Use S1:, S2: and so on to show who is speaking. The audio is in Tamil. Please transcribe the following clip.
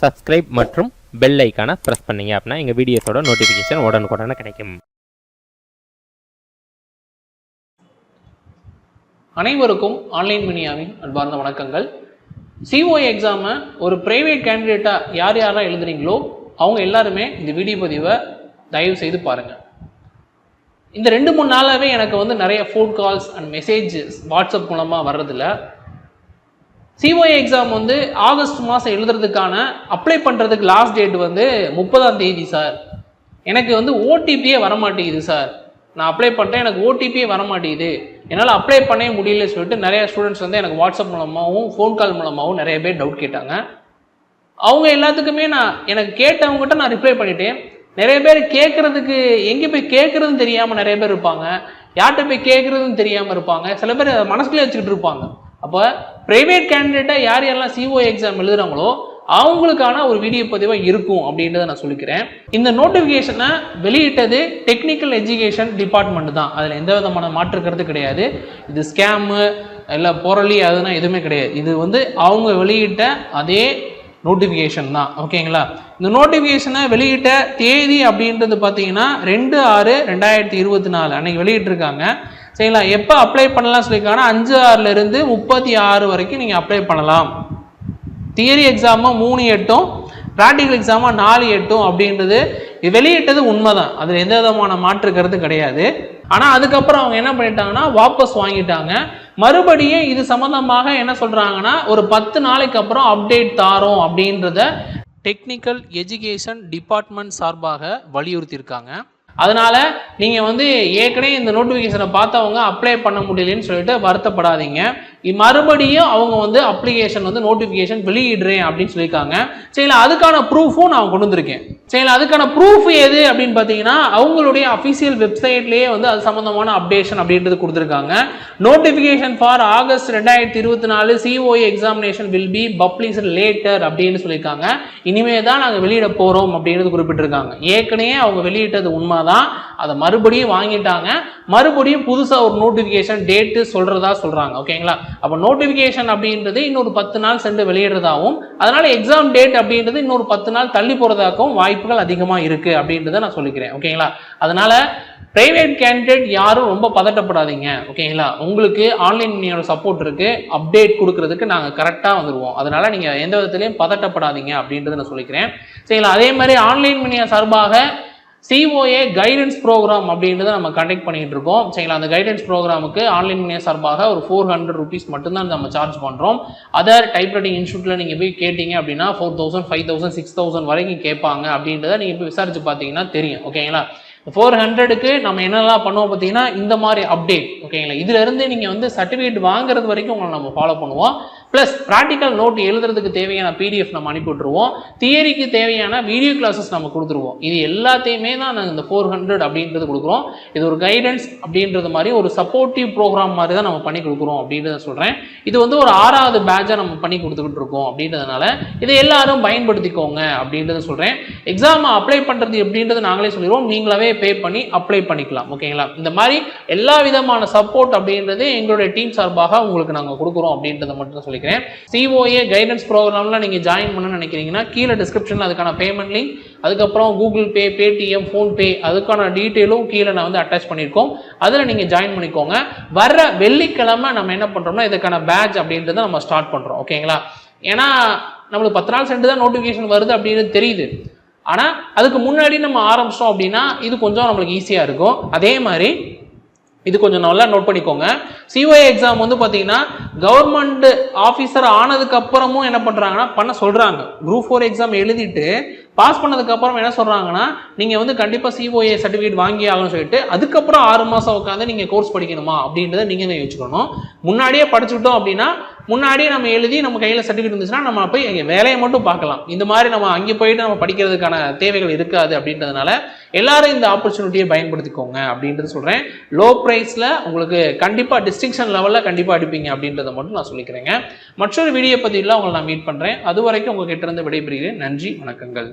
S1: சப்ஸ்கிரைப் மற்றும் பெல் ஐக்கானை ப்ரெஸ் பண்ணீங்க அப்படின்னா எங்கள் வீடியோஸோட நோட்டிஃபிகேஷன் உடனுக்குடனே கிடைக்கும்.
S2: அனைவருக்கும் ஆன்லைன் மினியாவின் அன்பார்ந்த வணக்கங்கள். சிஓ எக்ஸாமை ஒரு ப்ரைவேட் கேண்டிடேட்டாக யார் யாரெல்லாம் எழுதுறீங்களோ அவங்க எல்லாருமே இந்த வீடியோ பதிவை தயவு செய்து பாருங்கள் இந்த ரெண்டு மூணு நாளாகவே எனக்கு வந்து நிறைய phone calls and messages WhatsApp மூலமாக வர்றதில்ல. சிஓஏ எக்ஸாம் வந்து ஆகஸ்ட் மாதம் எழுதுறதுக்கான அப்ளை பண்ணுறதுக்கு லாஸ்ட் டேட் வந்து முப்பதாம் தேதி சார் எனக்கு வந்து ஓடிபியே வரமாட்டேங்குது சார் நான் அப்ளை பண்ணிட்டேன் எனக்கு ஓடிபியே வரமாட்டேங்குது. என்னால் அப்ளை பண்ணவே முடியல சொல்லிட்டு நிறைய ஸ்டூடெண்ட்ஸ் வந்து எனக்கு வாட்ஸ்அப் மூலமாகவும் ஃபோன் கால் மூலமாகவும் நிறைய பேர் டவுட் கேட்டாங்க. அவங்க எல்லாத்துக்குமே நான் எனக்கு கேட்டவங்ககிட்ட நான் ரிப்ளை பண்ணிட்டேன். நிறைய பேர் கேட்குறதுக்கு எங்கே போய் கேட்குறதுன்னு தெரியாமல் நிறைய பேர் இருப்பாங்க. யார்கிட்ட போய் கேட்குறதுன்னு தெரியாமல் இருப்பாங்க. சில பேர் மனசுக்குள்ளே வச்சுக்கிட்டு இருப்பாங்க. அப்போ ப்ரைவேட் கேண்டிடேட்டாக யார் யாரெல்லாம் சிஓ எக்ஸாம் எழுதுகிறாங்களோ அவங்களுக்கான ஒரு வீடியோ பதிவாக இருக்கும் அப்படின்றத நான் சொல்லிக்கிறேன். இந்த நோட்டிஃபிகேஷனை வெளியிட்டது டெக்னிக்கல் எஜுகேஷன் டிபார்ட்மெண்ட் தான். அதில் எந்த விதமான மாற்று கருத்து கிடையாது. இது ஸ்கேமு இல்லை புரளி அதுனா எதுவுமே கிடையாது. இது வந்து அவங்க வெளியிட்ட அதே நோட்டிஃபிகேஷன் தான். ஓகேங்களா இந்த நோட்டிஃபிகேஷனை வெளியிட்ட தேதி அப்படின்றது பார்த்தீங்கன்னா ரெண்டு ஆறு ரெண்டாயிரத்தி இருபத்தி நாலு அன்னைக்கு வெளியிட்டிருக்காங்க. சரிங்களா? எப்போ அப்ளை பண்ணலாம் சொல்லியிருக்காங்கன்னா அஞ்சு ஆறுலேருந்து முப்பத்தி ஆறு வரைக்கும் நீங்கள் அப்ளை பண்ணலாம். தியரி எக்ஸாமு மூணு எட்டும் ப்ராக்டிக்கல் எக்ஸாமா நாலு எட்டும் அப்படின்றது வெளியிட்டது வெளியிட்டது உண்மைதான். அதில் எந்த விதமான மாற்று கருத்து கிடையாது. ஆனால் அதுக்கப்புறம் அவங்க என்ன பண்ணிட்டாங்கன்னா வாபஸ் வாங்கிட்டாங்க. மறுபடியும் இது சம்மந்தமாக என்ன சொல்கிறாங்கன்னா ஒரு பத்து நாளைக்கு அப்புறம் அப்டேட் தாரோம் அப்படின்றத டெக்னிக்கல் எஜுகேஷன் டிபார்ட்மெண்ட் சார்பாக வலியுறுத்தியிருக்காங்க. அதனால் நீங்கள் வந்து ஏற்கனவே இந்த நோட்டிஃபிகேஷனை பார்த்தவங்க அப்ளை பண்ண முடியலன்னு சொல்லிட்டு வருத்தப்படாதீங்க. மறுபடியும் அவங்க வந்து அப்ளிகேஷன் வந்து நோட்டிஃபிகேஷன் வெளியிடுறேன் அப்படின்னு சொல்லியிருக்காங்க. சரி அதுக்கான ப்ரூஃபும் நான் கொண்டு வந்திருக்கேன். சரி அதுக்கான ப்ரூஃப் எது அப்படின்னு பார்த்தீங்கன்னா அவங்களுடைய அஃபிஷியல் வெப்சைட்லேயே வந்து அது சம்மந்தமான அப்டேஷன் அப்படின்றது கொடுத்துருக்காங்க. நோட்டிஃபிகேஷன் ஃபார் ஆகஸ்ட் ரெண்டாயிரத்தி இருபத்தி நாலு COA examination will be publish later அப்படின்னு சொல்லியிருக்காங்க. இனிமே தான் நாங்கள் வெளியிட போகிறோம் அப்படின்றது குறிப்பிட்டிருக்காங்க. ஏற்கனவே அவங்க வெளியிட்டது உண்மைதான். அதை மறுபடியும் வாங்கிட்டாங்க. மறுபடியும் புதுசாக ஒரு நோட்டிஃபிகேஷன் டேட்டு சொல்கிறதா சொல்கிறாங்க ஓகேங்களா? அப்போ நோட்டிஃபிகேஷன் அப்படின்றது இன்னொரு பத்து நாள் சென்று வெளியிடுறதாகவும் அதனால் எக்ஸாம் டேட் அப்படின்றது இன்னொரு பத்து நாள் தள்ளி போகிறதாகவும் வாய்ப்புகள் அதிகமாக இருக்குது அப்படின்றத நான் சொல்லிக்கிறேன். ஓகேங்களா அதனால் ப்ரைவேட் கேண்டிடேட் யாரும் ரொம்ப பதட்டப்படாதீங்க. ஓகேங்களா உங்களுக்கு ஆன்லைன் சப்போர்ட் இருக்குது அப்டேட் கொடுக்கறதுக்கு நாங்கள் கரெக்டாக வந்துடுவோம் அதனால் நீங்கள் எந்த விதத்துலையும் பதட்டப்படாதீங்க அப்படின்றத நான் சொல்லிக்கிறேன். சரிங்களா? அதே மாதிரி ஆன்லைன் மீடியா சார்பாக சிஓஏ கைடன்ஸ் ப்ரோக்ராம் அப்படின்றத நம்ம கண்டக்ட் பண்ணிட்டு இருக்கோம். சரிங்களா? அந்த கைடன்ஸ் ப்ரோக்ராமுக்கு ஆன்லைன் மீடியா சார்பாக ஒரு ஃபோர் ஹண்ட்ரட் ருபீஸ் மட்டும்தான் நம்ம சார்ஜ் பண்ணுறோம் அதர் டைப்ரைட்டிங் இன்ஸ்டியூட்டில் நீங்கள் போய் கேட்டிங்க அப்படின்னா four thousand five thousand six thousand வரைக்கும் கேட்பாங்க அப்படின்றத நீங்கள் போய் விசாரிச்சு பார்த்தீங்கன்னா தெரியும். ஓகேங்களா? ஃபோர் ஹண்ட்ரடுக்கு நம்ம என்னெல்லாம் பண்ணுவோம் பார்த்தீங்கன்னா இந்த மாதிரி அப்டேட் ஓகேங்களா? இதுலேருந்து நீங்கள் வந்து சர்டிஃபிகேட் வாங்குறது வரைக்கும் உங்களை நம்ம ஃபாலோ பண்ணுவோம். ப்ளஸ் ப்ராக்டிக்கல் நோட் எழுதுறதுக்கு தேவையான பிடிஎஃப் நம்ம அனுப்பி விட்ருவோம் தியரிக்கு தேவையான வீடியோ கிளாஸஸ் நம்ம கொடுத்துருவோம். இது எல்லாத்தையுமே தான் நாங்கள் இந்த ஃபோர் ஹண்ட்ரட் அப்படின்றது கொடுக்குறோம். இது ஒரு கைடன்ஸ் அப்படின்றது மாதிரி ஒரு சப்போர்ட்டிவ் ப்ரோக்ராம் மாதிரி தான் நம்ம பண்ணி கொடுக்குறோம் அப்படின்றத சொல்கிறேன் இது வந்து ஒரு ஆறாவது பேட்சாக நம்ம பண்ணி கொடுத்துக்கிட்டு இருக்கோம் அப்படின்றதுனால இதை எல்லாரும் பயன்படுத்திக்கோங்க அப்படின்றத சொல்கிறேன் எக்ஸாம் அப்ளை பண்ணுறது எப்படின்றது நாங்களே சொல்லிடுவோம். நீங்களாவே பே பண்ணி அப்ளை பண்ணிக்கலாம். ஓகேங்களா இந்த மாதிரி எல்லா விதமான சப்போர்ட் அப்படின்றது எங்களுடைய டீம் சார்பாக உங்களுக்கு நாங்கள் கொடுக்குறோம் அப்படின்றத மட்டும் சொல்லி சொல்லிக்கிறேன். சிஓஏ கைடன்ஸ் ப்ரோக்ராம்லாம் நீங்கள் ஜாயின் பண்ணணும்னு நினைக்கிறீங்கன்னா கீழே டிஸ்கிரிப்ஷனில் அதுக்கான பேமெண்ட் லிங்க் அதுக்கப்புறம் கூகுள் பே பேடிஎம் ஃபோன்பே அதுக்கான டீட்டெயிலும் கீழே நான் வந்து அட்டாச் பண்ணியிருக்கோம். அதில் நீங்கள் ஜாயின் பண்ணிக்கோங்க. வர்ற வெள்ளிக்கிழமை நம்ம என்ன பண்ணுறோம்னா இதுக்கான பேட்ச் அப்படின்றத நம்ம ஸ்டார்ட் பண்ணுறோம் ஓகேங்களா ஏன்னா நம்மளுக்கு பத்து நாள் சென்று தான் நோட்டிஃபிகேஷன் வருது அப்படின்னு தெரியுது. ஆனால் அதுக்கு முன்னாடி நம்ம ஆரம்பிச்சோம் அப்படின்னா இது கொஞ்சம் நம்மளுக்கு ஈஸியாக இருக்கும். அதே மாதிரி இது கொஞ்சம் நல்லா நோட் பண்ணிக்கோங்க. சிஓஏ எக்ஸாம் வந்து பார்த்தீங்கன்னா கவர்மெண்ட் ஆஃபீஸர் ஆனதுக்கு அப்புறமும் என்ன பண்ணுறாங்கன்னா பண்ண சொல்கிறாங்க குரூப் ஃபோர் எக்ஸாம் எழுதிட்டு பாஸ் பண்ணதுக்கு அப்புறம் என்ன சொல்கிறாங்கன்னா நீங்கள் வந்து கண்டிப்பாக சிஓஏ சர்டிஃபிகேட் வாங்கி ஆகணும்னு சொல்லிட்டு அதுக்கப்புறம் ஆறு மாதம் உட்காந்து நீங்கள் கோர்ஸ் படிக்கணுமா? அப்படின்றத நீங்கள் தான் யோசிச்சுக்கணும்? முன்னாடியே படிச்சுட்டோம் அப்படின்னா முன்னாடியே நம்ம எழுதி நம்ம கையில் சர்டிஃபிகேட் இருந்துச்சுன்னா நம்ம போய் எங்கள் வேலையை மட்டும் பார்க்கலாம். இந்த மாதிரி நம்ம அங்கே போயிட்டு நம்ம படிக்கிறதுக்கான தேவைகள் இருக்காது அப்படின்றதுனால எல்லாரும் இந்த ஆப்பர்ச்சுனிட்டியை பயன்படுத்திக்கோங்க அப்படின்றது சொல்கிறேன் லோ ப்ரைஸில் உங்களுக்கு கண்டிப்பாக டிஸ்டிங்ஷன் லெவலில் கண்டிப்பாக அடிப்பீங்க அப்படின்றத மட்டும் நான் சொல்லிக்கிறேங்க. மற்றொரு வீடியோ பதிவில் உங்களை நான் மீட் பண்ணுறேன் அது வரைக்கும் உங்கள் இருந்து விடைபெறுகிறேன். நன்றி வணக்கங்கள்.